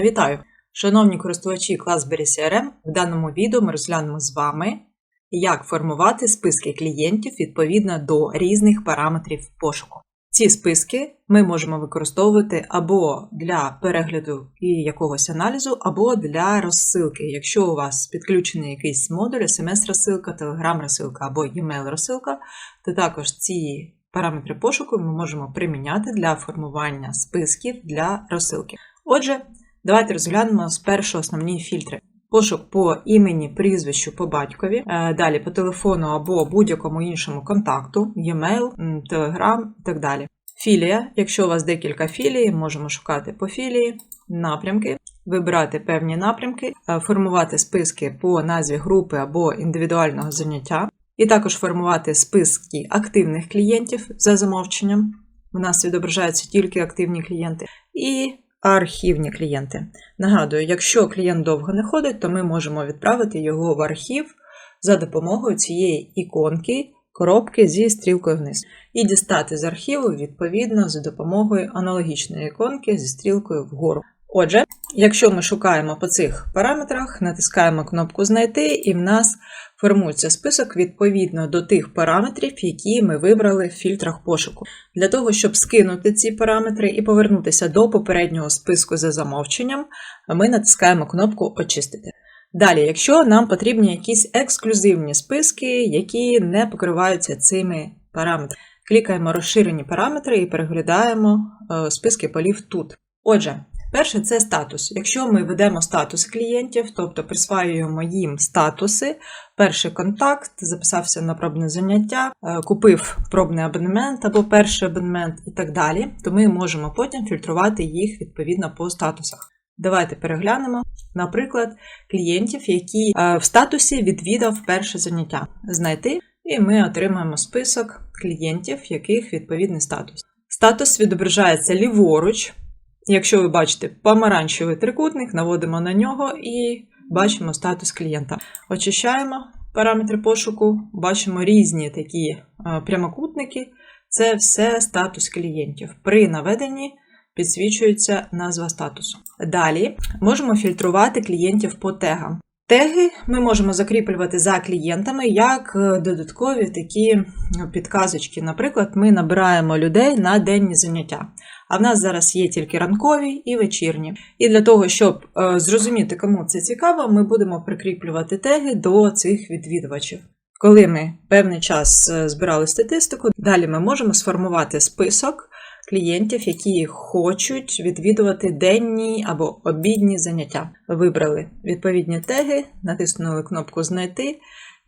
Вітаю! Шановні користувачі Classberry CRM, в даному відео ми розглянемо з вами, як формувати списки клієнтів відповідно до різних параметрів пошуку. Ці списки ми можемо використовувати або для перегляду і якогось аналізу, або для розсилки. Якщо у вас підключений якийсь модуль, SMS-розсилка, Telegram-розсилка або e-mail-розсилка, то також ці параметри пошуку ми можемо приміняти для формування списків для розсилки. Отже, давайте розглянемо спершу основні фільтри. Пошук по імені, прізвищу, по батькові, е, далі по телефону або будь-якому іншому контакту, e-mail, Telegram і так далі. Філія, якщо у вас декілька філій, можемо шукати по філії, напрямки, вибирати певні напрямки, е, формувати списки по назві групи або індивідуального заняття, і також формувати списки активних клієнтів за замовченням. У нас відображаються тільки активні клієнти. І архівні клієнти. Нагадую, якщо клієнт довго не ходить, то ми можемо відправити його в архів за допомогою цієї іконки, коробки зі стрілкою вниз. І дістати з архіву, відповідно, за допомогою аналогічної іконки зі стрілкою вгору. Отже, якщо ми шукаємо по цих параметрах, натискаємо кнопку Знайти, і в нас формується список відповідно до тих параметрів, які ми вибрали в фільтрах пошуку. Для того, щоб скинути ці параметри і повернутися до попереднього списку за замовченням, ми натискаємо кнопку Очистити. Далі, якщо нам потрібні якісь ексклюзивні списки, які не покриваються цими параметрами, клікаємо розширені параметри і переглядаємо е, списки полів тут. Отже, Перше це статус. Якщо ми ведемо статус клієнтів, тобто присваюємо їм статуси, перший контакт, записався на пробне заняття, е, купив пробний абонемент або перший абонемент і так далі, то ми можемо потім фільтрувати їх відповідно по статусах. Давайте переглянемо, наприклад, клієнтів, які е, в статусі відвідав перше заняття. Знайти, і ми отримаємо список клієнтів, яких відповідний статус. Статус відображається ліворуч. Якщо ви бачите помаранчевий трикутник, наводимо на нього і бачимо статус клієнта. Очищаємо параметри пошуку, бачимо різні такі е, прямокутники. Це все статус клієнтів. При наведенні підсвічується назва статусу. Далі можемо фільтрувати клієнтів по тегам. Теги ми можемо закріплювати за клієнтами як е, додаткові такі підказочки. Наприклад, ми набираємо людей на денні заняття. А в нас зараз є тільки ранкові і вечірні. І для того, щоб е, зрозуміти, кому це цікаво, ми будемо прикріплювати теги до цих відвідувачів. Коли ми певний час е, збирали статистику, далі ми можемо сформувати список клієнтів, які хочуть відвідувати денні або обідні заняття. Вибрали відповідні теги, натиснули кнопку Знайти.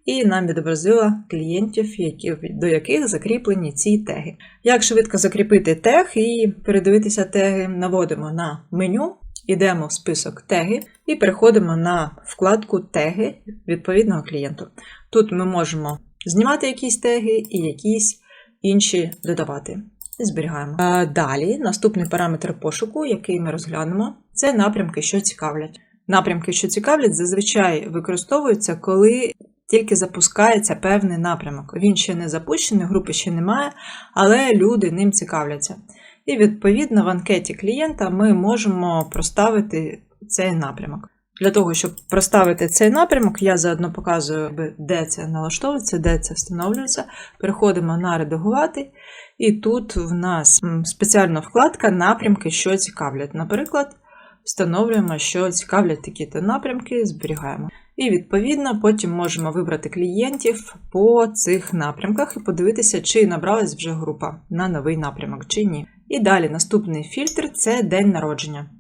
І нам відобразила клієнтів, які, до яких закріплені ці теги. Як швидко закріпити тег і передивитися теги, наводимо на меню, йдемо в список теги і переходимо на вкладку Теги відповідного клієнту. Тут ми можемо знімати якісь теги і якісь інші додавати. Зберігаємо. Далі, наступний параметр пошуку, який ми розглянемо, це напрямки, що цікавлять. Напрямки, що цікавлять, зазвичай використовуються, коли тільки запускається певний напрямок. Він ще не запущений, групи ще немає, але люди ним цікавляться. І, відповідно, в анкеті клієнта ми можемо проставити цей напрямок. Для того, щоб проставити цей напрямок, я заодно показую, де це налаштовується, де це встановлюється. Переходимо на редагувати. І тут в нас спеціальна вкладка напрямки, що цікавлять. Наприклад, встановлюємо, що цікавлять такі-то напрямки, зберігаємо. І, відповідно, потім можемо вибрати клієнтів по цих напрямках і подивитися, чи набралась вже група на новий напрямок, чи ні. І далі наступний фільтр це день народження.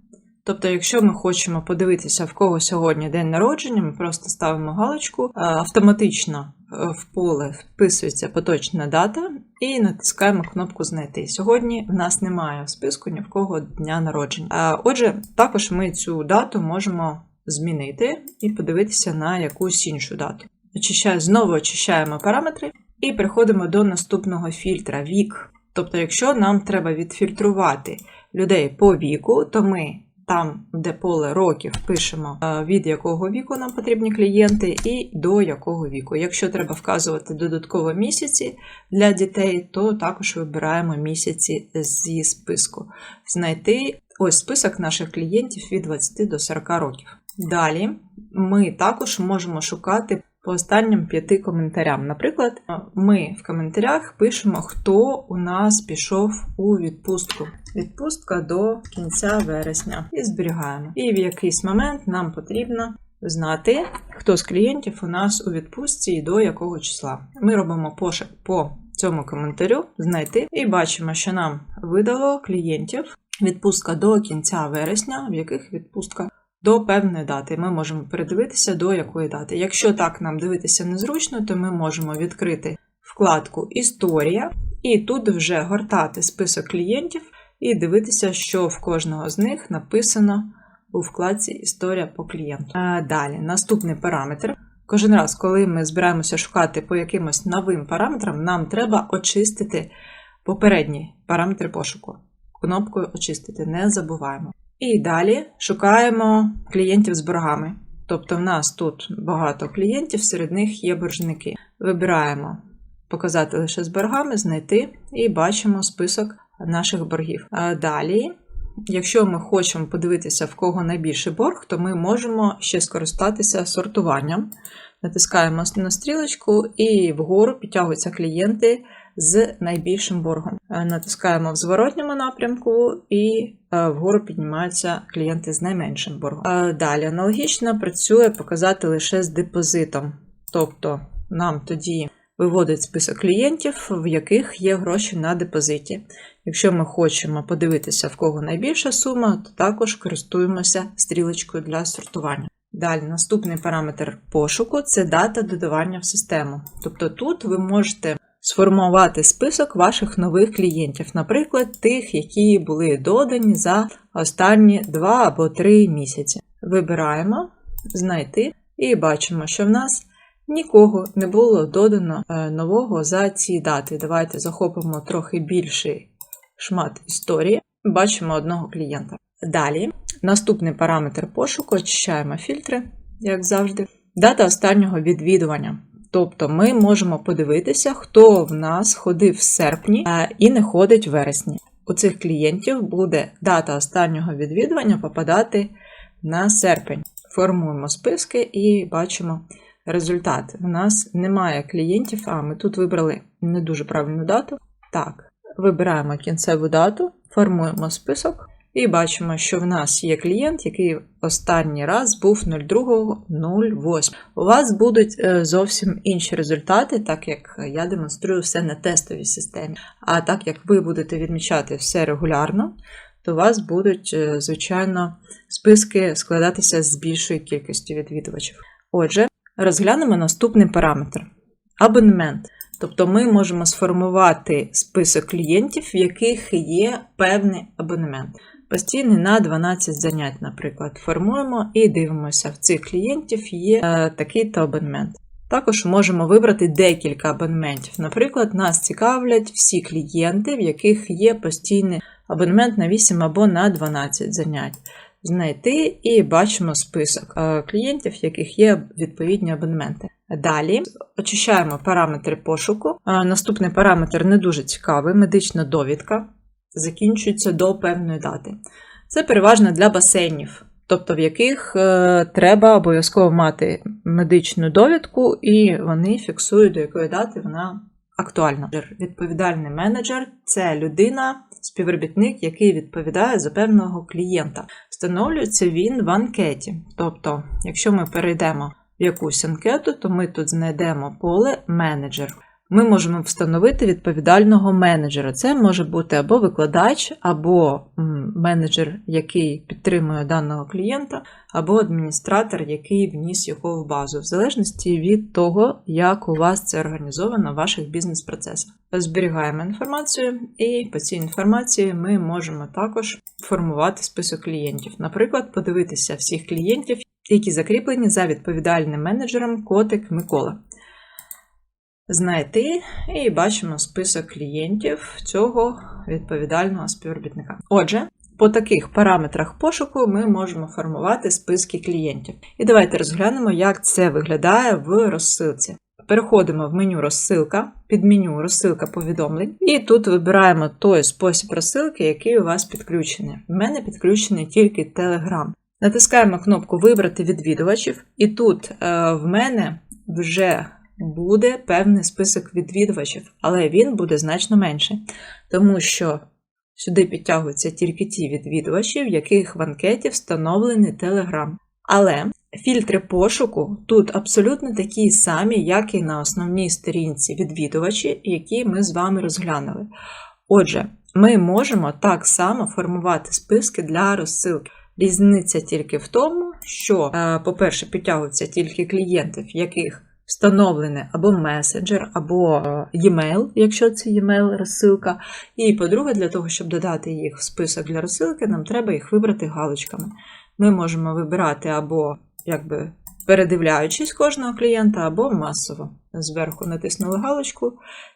Тобто, якщо ми хочемо подивитися, в кого сьогодні день народження, ми просто ставимо галочку, автоматично е, в поле вписується поточна дата і натискаємо кнопку Знайти. Сьогодні в нас немає в списку ні в кого дня народження. Отже, також ми цю дату можемо змінити і подивитися на якусь іншу дату. Очищаю, Знову очищаємо параметри і переходимо до наступного фільтра вік. Тобто, якщо нам треба відфільтрувати людей по віку, то ми там, де поле років, пишемо, е, від якого віку нам потрібні клієнти і до якого віку. Якщо треба вказувати додатково місяці для дітей, то також вибираємо місяці зі списку. Знайти Ось список наших клієнтів від 20 до 40 років. Далі ми також можемо шукати по останнім п'яти коментарям. Наприклад, ми в коментарях пишемо, хто у нас пішов у відпустку. Відпустка до кінця вересня і зберігаємо. І в якийсь момент нам потрібно знати, хто з клієнтів у нас у відпустці і до якого числа. Ми робимо пошук по цьому коментарю, знайти і бачимо, що нам видало клієнтів відпустка до кінця вересня, в яких відпустка до певної дати. Ми можемо передивитися, до якої дати. Якщо так нам дивитися незручно, то ми можемо відкрити вкладку Історія і тут вже гортати список клієнтів і дивитися, що в кожного з них написано у вкладці Історія по клієнту. Далі, наступний параметр. Кожен раз, коли ми збираємося шукати по якимось новим параметрам, нам треба очистити попередні параметри пошуку. Кнопкою очистити не забуваємо. І далі шукаємо клієнтів з боргами. Тобто в нас тут багато клієнтів, серед них є боржники. Вибираємо показати лише з боргами, знайти і бачимо список наших боргів. Далі, якщо ми хочемо подивитися, в кого найбільший борг, то ми можемо ще скористатися сортуванням. Натискаємо на стрілочку і вгору підтягуються клієнти з найбільшим боргом. Е, Натискаємо в зворотньому напрямку і е, вгору піднімаються клієнти з найменшим боргом. Е, Далі аналогічно працює показати лише з депозитом. Тобто нам тоді виводить список клієнтів, в яких є гроші на депозиті. Якщо ми хочемо подивитися, в кого найбільша сума, то також користуємося стрілочкою для сортування. Далі, наступний параметр пошуку це дата додавання в систему. Тобто тут ви можете сформувати список ваших нових клієнтів, наприклад, тих, які були додані за останні 2 або 3 місяці. Вибираємо знайти і бачимо, що в нас нікого не було додано е, нового за ці дати. Давайте захопимо трохи більший шмат історії. Бачимо одного клієнта. Далі, наступний параметр пошуку, очищаємо фільтри, як завжди. Дата останнього відвідування. Тобто ми можемо подивитися, хто в нас ходив в серпні і не ходить в вересні. У цих клієнтів буде дата останнього відвідування попадати на серпень. Формуємо списки і бачимо результат. У нас немає клієнтів, а ми тут вибрали не дуже правильну дату. Так, вибираємо кінцеву дату, формуємо список. І бачимо, що в нас є клієнт, який останній раз був 02.08. У вас будуть е, зовсім інші результати, так як я демонструю все на тестовій системі. А так як ви будете відмічати все регулярно, то у вас будуть, е, звичайно, списки складатися з більшої кількості відвідувачів. Отже, розглянемо наступний параметр абонемент. Тобто ми можемо сформувати список клієнтів, в яких є певний абонемент. Постійний на 12 занять, наприклад, формуємо і дивимося, в цих клієнтів є е, такий-то абонемент. Також можемо вибрати декілька абонементів. Наприклад, нас цікавлять всі клієнти, в яких є постійний абонемент на 8 або на 12 занять. Знайти і бачимо список е, клієнтів, в яких є відповідні абонементи. Далі очищаємо параметри пошуку. Е, наступний параметр не дуже цікавий медична довідка закінчується до певної дати. Це переважно для басейнів, тобто в яких е, треба обов'язково мати медичну довідку, і вони фіксують, до якої дати вона актуальна. Відповідальний менеджер це людина, співробітник, який відповідає за певного клієнта. Встановлюється він в анкеті. Тобто, якщо ми перейдемо в якусь анкету, то ми тут знайдемо поле менеджер ми можемо встановити відповідального менеджера. Це може бути або викладач, або менеджер, який підтримує даного клієнта, або адміністратор, який вніс його в базу, в залежності від того, як у вас це організовано в ваших бізнес-процесах. Зберігаємо інформацію, і по цій інформації ми можемо також формувати список клієнтів. Наприклад, подивитися всіх клієнтів, які закріплені за відповідальним менеджером Котик Микола знайти і бачимо список клієнтів цього відповідального співробітника. Отже, по таких параметрах пошуку ми можемо формувати списки клієнтів. І давайте розглянемо, як це виглядає в розсилці. переходимо в меню розсилка, під меню розсилка повідомлень, і тут вибираємо той спосіб розсилки, який у вас підключений. В мене підключений тільки Telegram. Натискаємо кнопку Вибрати відвідувачів, і тут е, в мене вже буде певний список відвідувачів, але він буде значно менший, тому що сюди підтягуються тільки ті відвідувачі, в яких в анкеті встановлений Telegram. Але фільтри пошуку тут абсолютно такі самі, як і на основній сторінці відвідувачі, які ми з вами розглянули. Отже, ми можемо так само формувати списки для розсилки. Різниця тільки в тому, що, е, по-перше, підтягуються тільки клієнти, в яких встановлений або месенджер, або е, e-mail, якщо це e-mail розсилка. І по-друге, для того, щоб додати їх в список для розсилки, нам треба їх вибрати галочками. Ми можемо вибирати або якби передивляючись кожного клієнта, або масово. Зверху натиснули галочку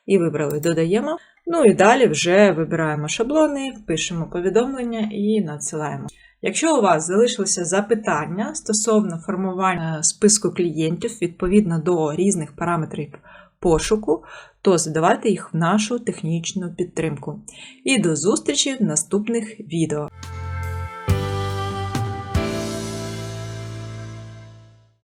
і вибрали додаємо. Ну і далі вже вибираємо шаблони, пишемо повідомлення і надсилаємо. Якщо у вас залишилися запитання стосовно формування списку клієнтів відповідно до різних параметрів пошуку, то задавайте їх в нашу технічну підтримку. І до зустрічі в наступних відео.